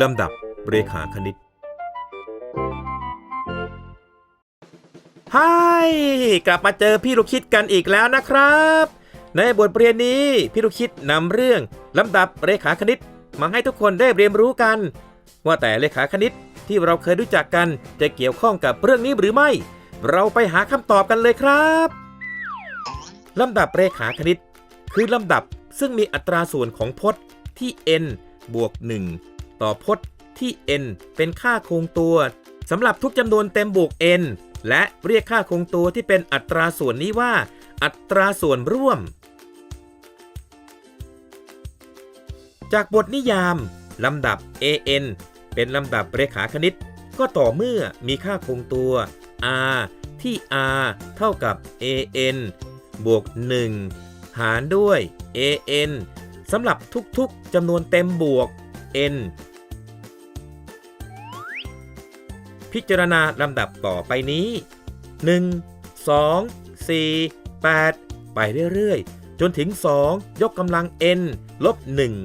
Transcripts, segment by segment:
ลำดับเรขาคณิตไฮกลับมาเจอพี่ลูกคิดกันอีกแล้วนะครับ ในบทเรียนนี้พี่ลูกคิดนำเรื่องลำดับเรขาคณิต มาให้ทุกคนได้เรียนรู้กัน ว่าแต่เรขาคณิตที่เราเคยรู้จักกันจะเกี่ยวข้องกับเรื่องนี้หรือไม่ เราไปหาคำตอบกันเลยครับลำดับเรขาคณิต คือลำดับซึ่งมีอัตราส่วนของพจน์ที่ n บวก1 ต่อพจน์ที่ n เป็นค่าคงตัวสำหรับทุกจำนวนเต็มบวก n และเรียกค่าคงตัวที่เป็นอัตราส่วนนี้ว่า อัตราส่วนร่วม จากบทนิยาม ลำดับ an เป็นลำดับเรขาคณิต ก็ต่อเมื่อมีค่าคงตัว r ที่ r เท่ากับ an บวก 1 หารด้วย an สำหรับทุกๆจำนวนเต็มบวก n พิจารณาลำดับต่อไปนี้ 1 2 4 8 ไปเรื่อยๆ จนถึง 2 ยกกำลัง n ลบ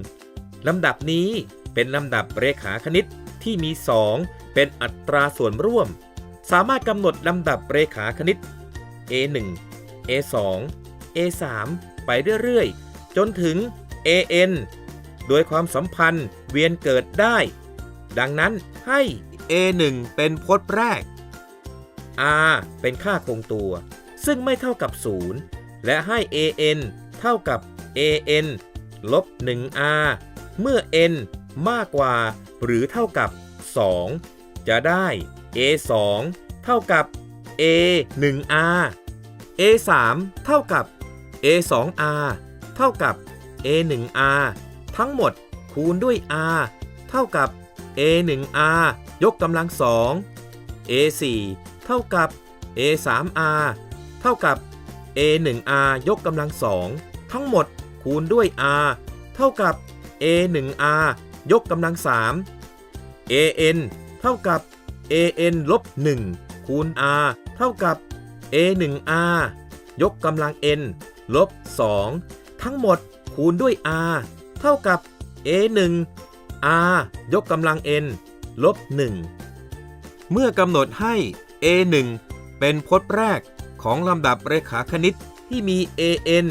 1 ลำดับนี้เป็นลำดับเรขาคณิตที่มี 2 เป็นอัตราส่วนร่วม สามารถกำหนดลำดับเรขาคณิต a1 a2 a3 ไปเรื่อยๆ จนถึง an โดยความสัมพันธ์เวียนเกิดได้ ดังนั้นให้ a1 เป็นพจน์แรก r เป็นค่าคงตัว ซึ่งไม่เท่ากับ 0 และให้ an เท่ากับ an ลบ 1r เมื่อ n มากกว่า หรือเท่ากับ 2 จะได้ a2 เท่ากับ a 1r a3 เท่ากับ a2r เท่ากับ a1r ทั้งหมดคูณด้วย r เท่ากับ a1r ยกกำลังสอง a4 เท่ากับ a3r เท่ากับ a1r ยกกำลังสองทั้งหมดคูณด้วย r เท่ากับ a1r ยกกำลังสาม an เท่ากับ an ลบ1คูณ r เท่ากับ a1r ยกกำลัง n ลบ 2 ทั้งหมดคูณด้วย r เท่ากับ a1 r ยกกำลัง n ลบ 1 เมื่อกำหนดให้ a1 เป็นพจน์แรกของลำดับเรขาคณิตที่มี an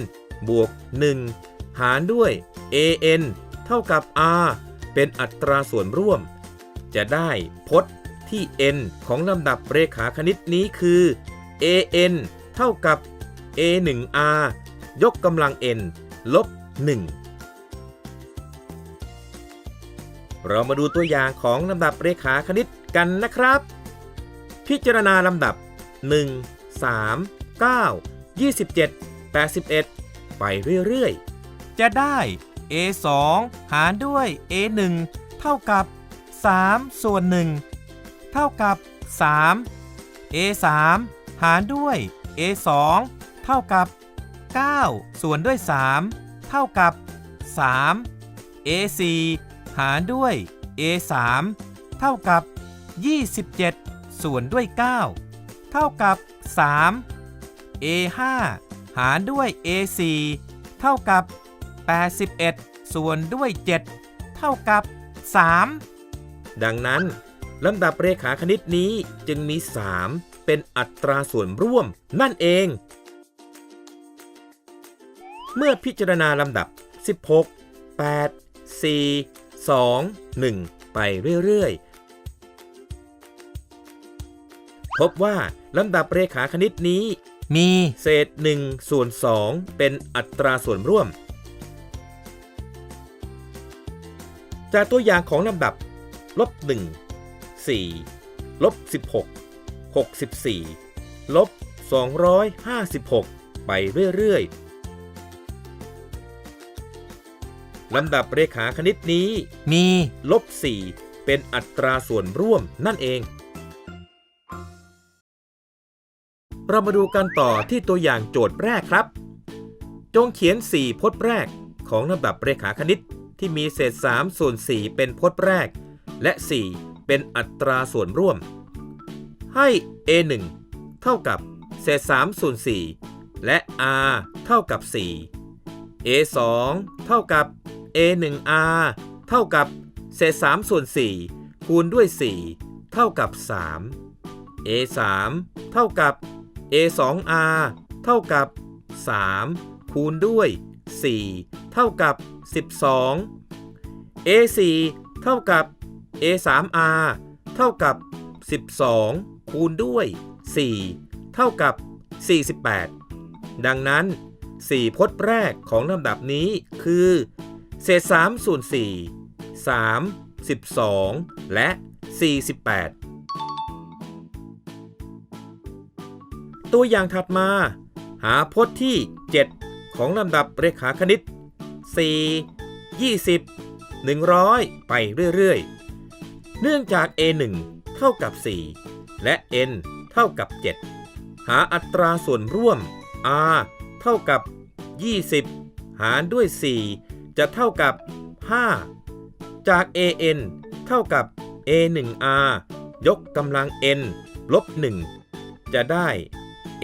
บวก 1 หารด้วย an เท่ากับ r เป็นอัตราส่วนร่วม จะได้พจน์ที่ n ของลำดับเรขาคณิตนี้คือ an เท่ากับ a1r ยกกำลัง n ลบ 1 เรามาดูตัวอย่างของลำดับเรขาคณิตกันนะครับ พิจารณาลำดับ 1 3 9 27 81 ไปเรื่อยๆ จะได้ a 2หารด้วย a 1เท่ากับ 3 ส่วน 1 เท่ากับ 3 a 3หารด้วย a 2เท่ากับ 9 ส่วนด้วย 3 เท่ากับ 3 a 4 หารด้วย a 3 เท่ากับ 27 ส่วนด้วย 9 เท่ากับ 3 a 5 หารด้วย a 4 เท่ากับ 81 ส่วนด้วย 7 เท่ากับ 3 ดังนั้นลำดับเรขาคณิตนี้จึงมี 3 เป็นอัตราส่วนร่วมนั่นเอง เมื่อพิจารณาลำดับ 16 8 4 2 1 ไปเรื่อยๆ พบว่าลำดับเรขาคณิตนี้ มีเศษ1ส่วน2เป็นอัตราส่วนร่วม จากตัวอย่างของลำดับลบ1 4ลบ16 64ลบ256 ไปเรื่อยๆ ลำดับเรขาคณิตนี้ มีลบ 4 เป็นอัตราส่วนร่วมนั่นเอง เรามาดูกันต่อที่ตัวอย่างโจทย์แรกครับ จงเขียน 4 พจน์แรกของลำดับเรขาคณิตที่มีเศษ3ส่วน4เป็นพจน์แรก และ 4 เป็นอัตราส่วนร่วม ให้ a1 เท่ากับเศษ3ส่วน4และ r เท่ากับ 4 a2 เท่ากับ a1r เท่ากับเศษ3ส่วน4คูณด้วย 4 เท่ากับ 3 a 3เท่ากับ a 2 r เท่ากับ 3 คูณด้วย 4 เท่ากับ 12 a 4เท่ากับ a 3 r เท่ากับ 12 คูณด้วย 4 เท่ากับ 48 ดังนั้น 4 พจน์แรกของลำดับนี้คือ เศษ3ส่วน4 3 12 และ 48 ตัวอย่างถัดมา หาพจน์ที่ 7 ของลำดับเรขาคณิต 4 20 100 ไปเรื่อยๆ เนื่องจาก a1 เท่ากับ 4 และ n เท่ากับ 7 หาอัตราส่วนร่วม r เท่ากับ 20 หารด้วย 4 จะเท่ากับ 5 จาก an เท่ากับ a1r ยกกำลัง n ลบ 1 จะได้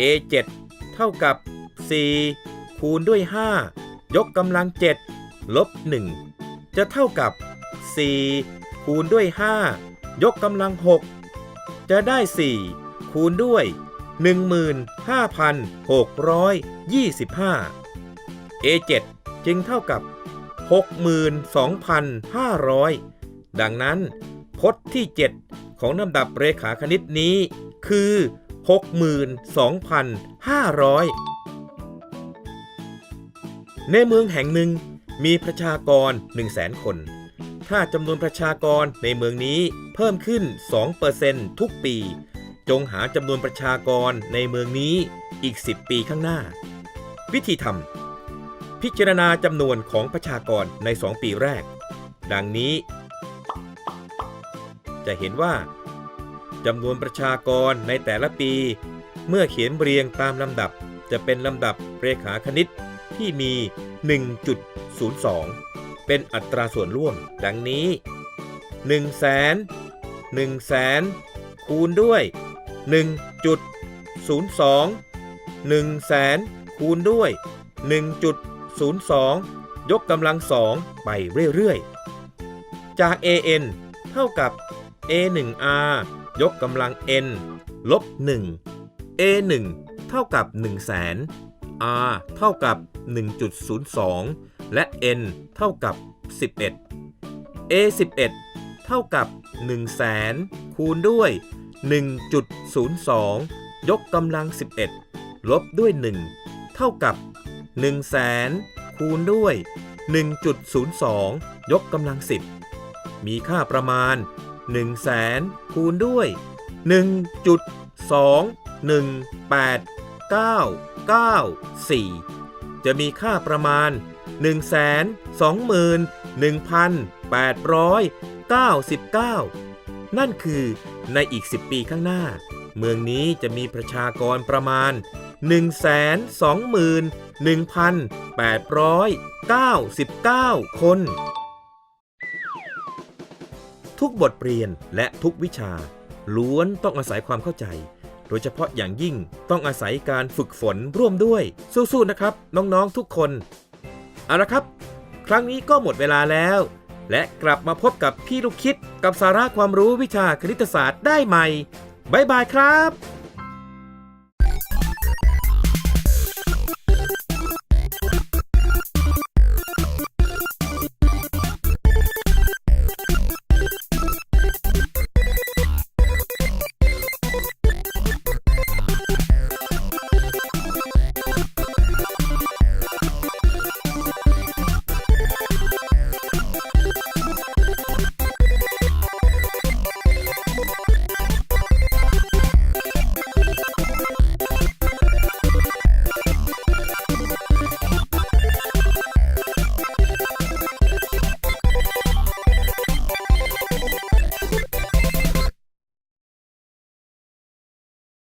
a7 เท่ากับ 4 คูณด้วย 5 ยกกำลัง 7 ลบ 1 จะเท่ากับ 4 คูณด้วย 5 ยกกำลัง 6 จะได้ 4 คูณด้วย 15,625 A7 จึงเท่ากับ 62,500 ดังนั้นพจน์ที่ 7 ของลำดับเรขาคณิตนี้ คือ 62,500 ในเมืองแห่งหนึ่งมีประชากร 100,000 คน ถ้าจำนวนประชากรในเมืองนี้เพิ่มขึ้น 2%ทุกปี จงหาจำนวนประชากรในเมืองนี้อีก 10 ปีข้างหน้า วิธีทำ พิจารณาจำนวนของประชากรใน 2 ปีแรก ดังนี้ จะเห็นว่าจำนวนประชากรในแต่ละปี เมื่อเขียนเรียงตามลำดับจะเป็นลำดับเรขาคณิตที่มี 1.02 เป็นอัตราส่วนร่วม ดังนี้1แสน1แสนคูณด้วย 1.02 1แสนคูณด้วย 1.02 02 ยกกำลังสองไปเรื่อยๆ จาก an เท่ากับ a1r ยกกำลัง n ลบ 1 a1 เท่ากับ 1 0 0 0 0แสน r เท่ากับ 1.02 และ n เท่ากับ 11 a11 เท่ากับ 1 0 0 0 0แสนคูณด้วย 1.02 ยกกำลัง 11 ลบด้วย 1 เท่ากับ 1 0 0 0 0แสนคูณด้วย 1.02 ยกกำลัง10มีค่าประมาณ 1 0 0 0 0แสนคูณด้วย 1.218994 จะมีค่าประมาณ 121,899 นั่นคือในอีก 10 ปีข้างหน้า เมืองนี้จะมีประชากรประมาณ 1 2 0 0 0 1,899 คน ทุกบทเรียนและทุกวิชา ล้วนต้องอาศัยความเข้าใจ โดยเฉพาะอย่างยิ่งต้องอาศัยการฝึกฝนร่วมด้วย สู้ๆนะครับ น้องๆทุกคน เอาละครับ ครั้งนี้ก็หมดเวลาแล้ว และกลับมาพบกับพี่ลูกคิดกับสาระความรู้วิชาคณิตศาสตร์ได้ใหม่บ๊ายบายครับ